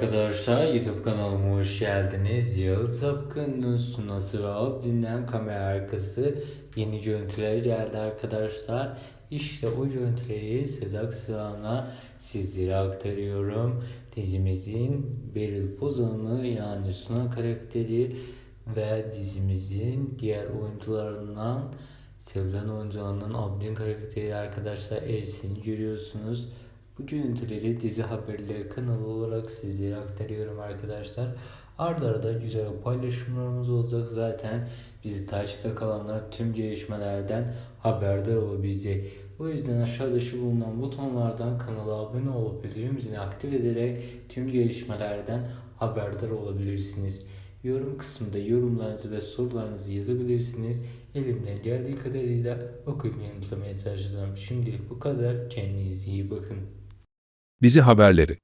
arkadaşlar YouTube kanalıma hoş geldiniz. Yağız Apkın'ın sunası ve Abdin'den kamera arkası yeni görüntüler geldi arkadaşlar. İşte o görüntüleri Sezak Sığan'a sizlere aktarıyorum. Dizimizin Beril Pozan'ı yani Suna karakteri ve dizimizin diğer oyuncularından sevilen oyuncularından Abdin karakteri arkadaşlar Ersin'i görüyorsunuz. Bu görüntüleri dizi haberleri kanalı olarak sizlere aktarıyorum arkadaşlar. Arda arada güzel paylaşımlarımız olacak zaten. Bizi takipte kalanlar tüm gelişmelerden haberdar olabilecek. O yüzden aşağıda şu bulunan butonlardan kanala abone olup bildirim zilini aktif ederek tüm gelişmelerden haberdar olabilirsiniz. Yorum kısmında yorumlarınızı ve sorularınızı yazabilirsiniz. Elimden geldiği kadarıyla okuyup yanıtlamaya çalışacağım. Şimdilik bu kadar. Kendinize iyi bakın. Dizi haberleri